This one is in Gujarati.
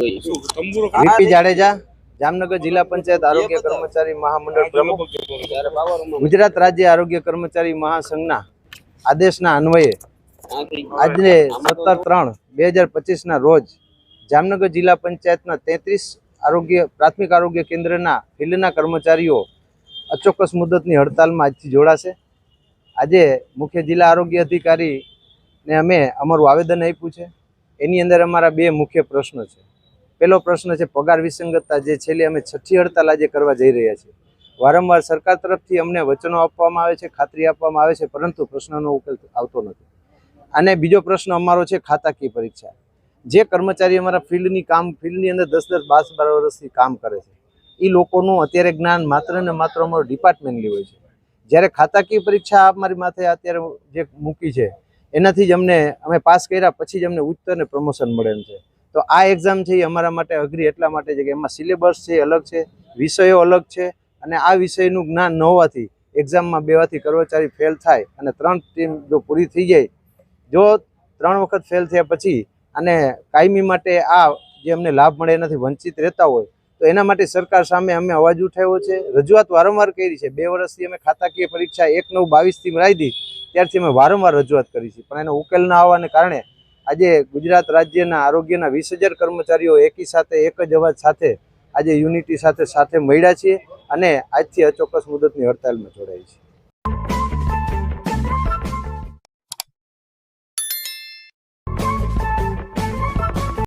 વીપી જાડેજા, જામનગર જિલ્લા પંચાયત આરોગ્ય કર્મચારી મહામંડળ પ્રમુખ, ગુજરાત રાજ્ય આરોગ્ય કર્મચારી મહાસંઘના આદેશના અન્વયે આજે સત્તર ત્રણ બે હજાર રોજ જામનગર જિલ્લા પંચાયતના તેત્રીસ આરોગ્ય, પ્રાથમિક આરોગ્ય કેન્દ્રના ફિલ્ડના કર્મચારીઓ અચોક્કસ મુદતની હડતાલમાં આજથી જોડાશે. આજે મુખ્ય જિલ્લા આરોગ્ય અધિકારીને અમે અમારું આવેદન આપ્યું છે. એની અંદર અમારા બે મુખ્ય પ્રશ્નો છે. પહેલો પ્રશ્ન છે, પગાર વિસંગતતા જે છેલ્લે અમે છઠ્ઠી હડતાલ આજે કરવા જઈ રહ્યા છીએ. વારંવાર સરકાર તરફથી અમને વચનો આપવામાં આવે છે, ખાતરી આપવામાં આવે છે, પરંતુ પ્રશ્નનો ઉકેલ આવતો નથી. અને બીજો પ્રશ્ન અમારો છે ખાતાકીય પરીક્ષા. જે કર્મચારી અમારા ફિલ્ડની કામ, ફિલ્ડની અંદર દસ દસ બાર બાર વર્ષથી કામ કરે છે એ લોકોનું અત્યારે જ્ઞાન માત્ર ને માત્ર અમારું ડિપાર્ટમેન્ટલી હોય છે. જ્યારે ખાતાકીય પરીક્ષા અમારી માથે અત્યારે જે મૂકી છે, એનાથી જ અમને અમે પાસ કર્યા, પછી જ અમને ઉચ્ચ અને પ્રમોશન મળે એમ છે. તો આ એક્ઝામ છે એ અમારા માટે અઘરી એટલા માટે છે કે એમાં સિલેબસ છે, અલગ છે, વિષયો અલગ છે અને આ વિષયનું જ્ઞાન ન હોવાથી એક્ઝામમાં બેવાથી કર્મચારી ફેલ થાય અને ત્રણ ટીમ જો પૂરી થઈ જાય, જો ત્રણ વખત ફેલ થયા પછી અને કાયમી માટે આ જે અમને લાભ મળે એનાથી વંચિત રહેતા હોય, તો એના માટે સરકાર સામે અમે અવાજ ઉઠાવ્યો છે. રજૂઆત વારંવાર કરી છે. બે વર્ષથી અમે ખાતાકીય પરીક્ષા એક નવ બાવીસથી દી, ત્યારથી અમે વારંવાર રજૂઆત કરી છે. પણ એનો ઉકેલ ના આવવાને કારણે આજે ગુજરાત રાજ્યના આરોગ્યના વીસ હજાર કર્મચારીઓ એકી સાથે, એક જ અવાજ સાથે આજે યુનિટી સાથે સાથે મળ્યા છીએ અને આજથી અચોક્કસ મુદતની હડતાલમાં જોડાઈ છે